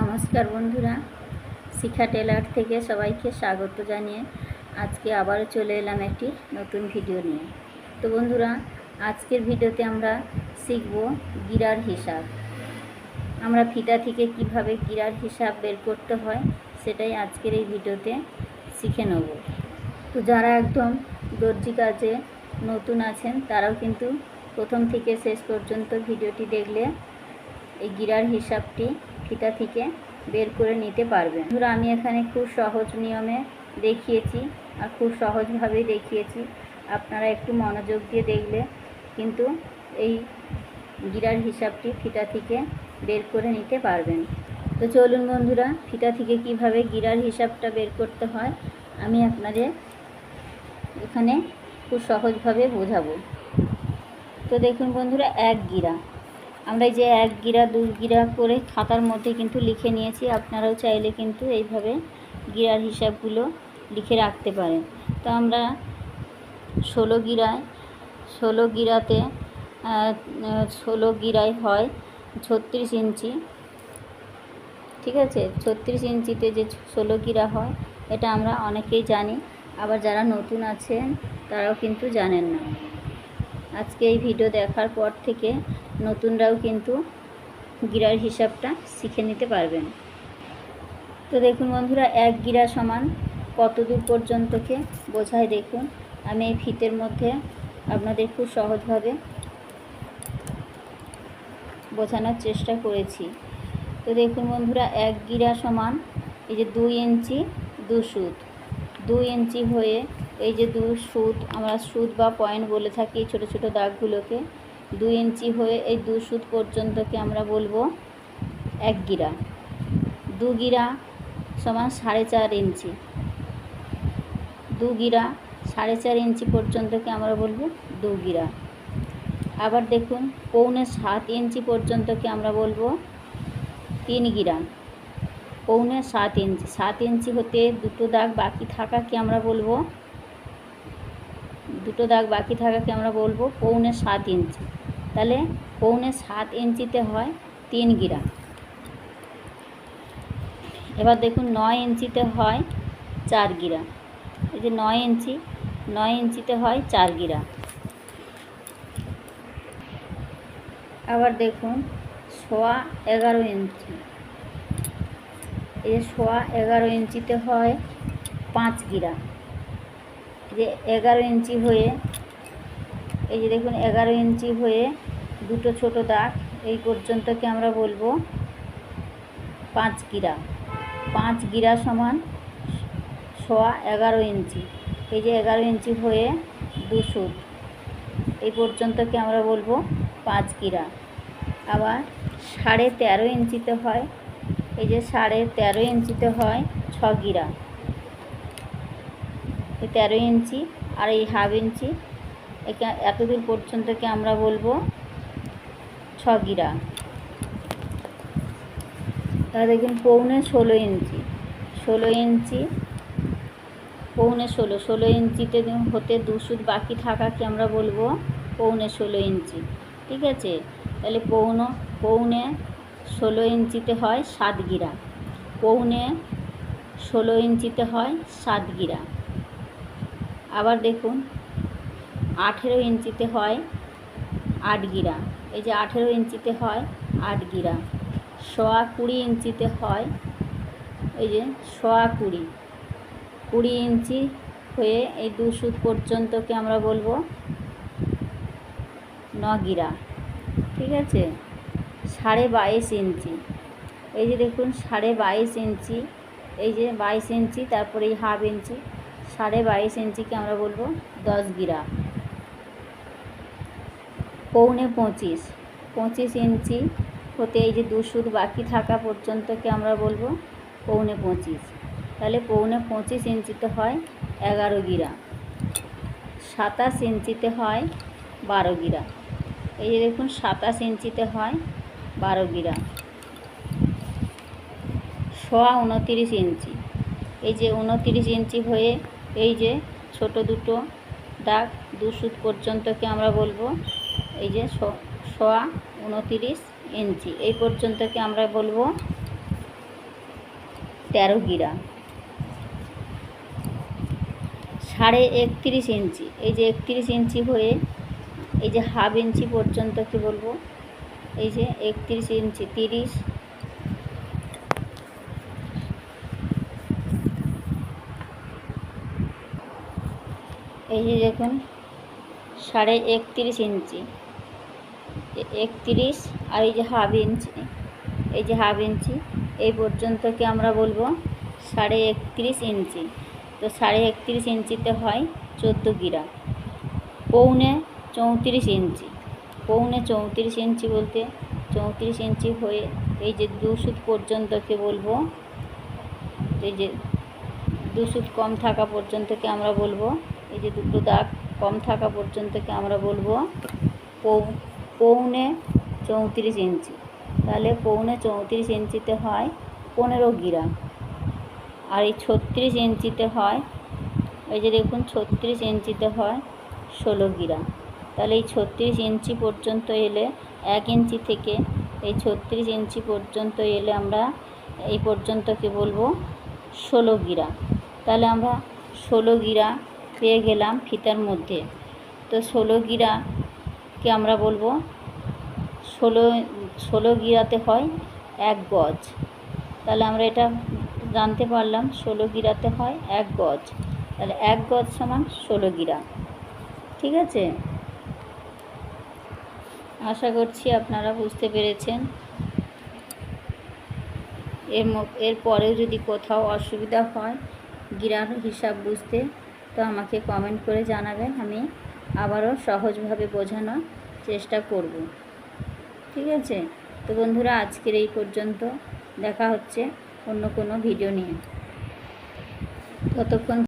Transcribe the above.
নমস্কার বন্ধুরা, শিখা টেলার থেকে সবাইকে স্বাগত জানিয়ে আজকে আবারও চলে এলাম একটি নতুন ভিডিও নিয়ে। তো বন্ধুরা, আজকের ভিডিওতে আমরা শিখব গিরার হিসাব। আমরা ফিতা থেকে কীভাবে গিরার হিসাব বের করতে হয়, সেটাই আজকের এই ভিডিওতে শিখে নেব। তো যারা একদম দর্জি কাজে নতুন আছেন, তারাও কিন্তু প্রথম থেকে শেষ পর্যন্ত ভিডিওটি দেখলে এই গিরার হিসাবটি ফিতা থেকে বের করে নিতে পারবেন। ধরো, আমি এখানে খুব সহজ নিয়মে দেখিয়েছি আর খুব সহজভাবেই দেখিয়েছি। আপনারা একটু মনোযোগ দিয়ে দেখলে কিন্তু এই গিরার হিসাবটি ফিতা থেকে বের করে নিতে পারবেন। তো চলুন বন্ধুরা ফিতা থেকে কীভাবে গিরার হিসাবটা বের করতে হয়, আমি আপনাদের এখানে খুব সহজভাবে বোঝাবো। তো দেখুন বন্ধুরা, এক গিরা। আমরা এই যে এক গিরা, দু গিরা করে খাতার মধ্যে কিন্তু লিখে নিয়েছি। আপনারাও চাইলে কিন্তু এইভাবে গিরার হিসাবগুলো লিখে রাখতে পারেন। তো আমরা ষোলো গিরায়, ষোলো গিরাতে ষোলো গিরায় হয় ছত্রিশ ইঞ্চি। ঠিক আছে? ছত্রিশ ইঞ্চিতে যে ষোলো গিরা হয়, এটা আমরা অনেকেই জানি। আবার যারা নতুন আছেন, তারাও কিন্তু জানেন না। আজকে এই ভিডিও দেখার পর থেকে নতুনরাও কিন্তু গিরার হিসাবটা শিখে নিতে পারবেন। তো দেখুন বন্ধুরা, এক গিরা সমান কত দূর পর্যন্তকে বোঝায় দেখুন। আমি এই ফিতের মধ্যে আপনাদের খুব সহজভাবে বোঝানোর চেষ্টা করেছি। তো দেখুন বন্ধুরা, এক গিরা সমান এই যে দুই ইঞ্চি দু সুদ দুই ইঞ্চি হয়ে এই যে দু সুদ আমরা সুদ বা পয়েন্ট বলে থাকি ছোটো ছোটো দাগগুলোকে। দুই ইঞ্চি হয়ে এই দু সুত পর্যন্তকে আমরা বলব এক গিরা। দু গিরা সমান সাড়ে চার ইঞ্চি। দু গিরা সাড়ে চার ইঞ্চি পর্যন্তকে আমরা বলব দু গিরা। আবার দেখুন, পৌনে সাত ইঞ্চি পর্যন্তকে আমরা বলব তিন গিরা। পৌনে সাত ইঞ্চি। সাত ইঞ্চি হতে দুটো দাগ বাকি থাকাকে আমরা বলব, দুটো দাগ বাকি থাকাকে আমরা বলব পৌনে সাত ইঞ্চি। তাহলে পৌনে সাত ইঞ্চিতে হয় তিন গিরা। এবার দেখুন নয় ইঞ্চিতে হয় চার গিরা। এই যে নয় ইঞ্চি, নয় ইঞ্চিতে হয় চার গিরা। আবার দেখুন সোয়া এগারো ইঞ্চি। এই যে সোয়া এগারো ইঞ্চিতে হয় পাঁচ গিরা। এই যে এগারো ইঞ্চি হয়ে এই যে দেখুন, এগারো ইঞ্চি হয়ে দুটো ছোট দাগ, এই পর্যন্তকে আমরা বলব পাঁচ গিরা। পাঁচ গিরা সমান সোয়া এগারো ইঞ্চি। এই যে এগারো ইঞ্চি হয়ে দু সুত এই পর্যন্তকে আমরা বলব পাঁচ গিরা। আবার সাড়ে তেরো ইঞ্চিতে হয়, এই যে সাড়ে তেরো ইঞ্চিতে হয় ছ গিরা। তেরো ইঞ্চি আর এই হাফ ইঞ্চি একে এতদূর পর্যন্তকে আমরা বলব ছ গিরা তাহলে দেখুন পৌনে ষোলো ইঞ্চি। ষোলো ইঞ্চি, পৌনে ষোলো। ষোলো ইঞ্চিতে হতে দু সুদ বাকি থাকাকে আমরা বলব? পৌনে ষোলো ইঞ্চি। ঠিক আছে? তাহলে পৌনো, পৌনে ষোলো ইঞ্চিতে হয় সাত গিরা পৌনে ষোলো ইঞ্চিতে হয় সাত গিরা আবার দেখুন আঠেরো ইঞ্চিতে হয় আট গিরা। এই যে আঠেরো ইঞ্চিতে হয় আট গিরা। সোয়া কুড়ি ইঞ্চিতে হয়, এই যে সোয়া কুড়ি। কুড়ি ইঞ্চি হয়ে এই দু সুদ পর্যন্তকে আমরা বলব ন গিরা। ঠিক আছে? সাড়ে বাইশ ইঞ্চি। এই যে দেখুন, সাড়ে বাইশ ইঞ্চি। এই যে বাইশ ইঞ্চি, তারপরে এই হাফ ইঞ্চি। সাড়ে বাইশ ইঞ্চিকে আমরা বলব দশ গিরা। পৌনে পঁচিশ। পঁচিশ ইঞ্চি হতে এই যে দু সুদ বাকি থাকা পর্যন্তকে আমরা বলব পৌনে পঁচিশ। তাহলে পৌনে পঁচিশ ইঞ্চিতে হয় এগারো গিরা। সাতাশ ইঞ্চিতে হয় বারো গিরা। এই যে দেখুন সাতাশ ইঞ্চিতে হয় বারো গিরা। সোয়া উনতিরিশ ইঞ্চি। এই যে উনতিরিশ ইঞ্চি হয়ে এই যে ছোট দুটো দাগ দু সুত পর্যন্তকে আমরা বলব এই যে সোয়া উনতিরিশ ইঞ্চি। এই পর্যন্তকে আমরা বলব তেরো গিরা। সাড়ে একত্রিশ ইঞ্চি। এই যে একত্রিশ ইঞ্চি হয়ে এই যে হাফ ইঞ্চি পর্যন্ত কি বলব। এই যে একত্রিশ ইঞ্চি, তিরিশ। এই যে দেখুন, সাড়ে একত্রিশ ইঞ্চি। একত্রিশ আর এই যে হাফ ইঞ্চি, এই যে হাফ ইঞ্চি, এই পর্যন্তকে আমরা বলব সাড়ে একত্রিশ ইঞ্চি। তো সাড়ে একত্রিশ ইঞ্চিতে হয় চোদ্দ গিরা। পৌনে চৌত্রিশ ইঞ্চি। পৌনে চৌত্রিশ ইঞ্চি বলতে চৌত্রিশ ইঞ্চি হয়ে এই যে দু সুত পর্যন্তকে বলব, এই যে দু সুত কম থাকা পর্যন্তকে আমরা বলব, এই যে দুটো দাগ কম থাকা পর্যন্তকে আমরা বলব, পৌ পৌনে চৌত্রিশ ইঞ্চি। তাহলে পৌনে চৌত্রিশ ইঞ্চিতে হয় পনেরো গিরা আর এই ছত্রিশ ইঞ্চিতে হয়, এই যে দেখুন ছত্রিশ ইঞ্চিতে হয় ষোলো গিরা তাহলে এই ছত্রিশ ইঞ্চি পর্যন্ত এলে এক ইঞ্চি থেকে, এই ছত্রিশ ইঞ্চি পর্যন্ত এলে আমরা এই পর্যন্তকে বলব ষোলো গিরা তাহলে আমরা ষোলো গিরা পেয়ে গেলাম ফিতার মধ্যে। তো ষোলো গিরাকে আমরা বলব ষোলো ষোলো গিরাতে হয় এক গজ। তাহলে আমরা এটা জানতে পারলাম ষোলো গিরাতে হয় এক গজ। তাহলে এক গজ সমান ষোলো গিরা। ঠিক আছে? আশা করছি আপনারা বুঝতে পেরেছেন। এর এর পরেও যদি কোথাও অসুবিধা হয় গিরার হিসাব বুঝতে, তো আমাকে কমেন্ট করে জানাবেন। আমি আবারও সহজভাবে বোঝানোর চেষ্টা করব। ঠিক আছে? তো বন্ধুরা, আজকের এই পর্যন্ত। দেখা হচ্ছে অন্য কোনো ভিডিও নিয়ে। ততক্ষণ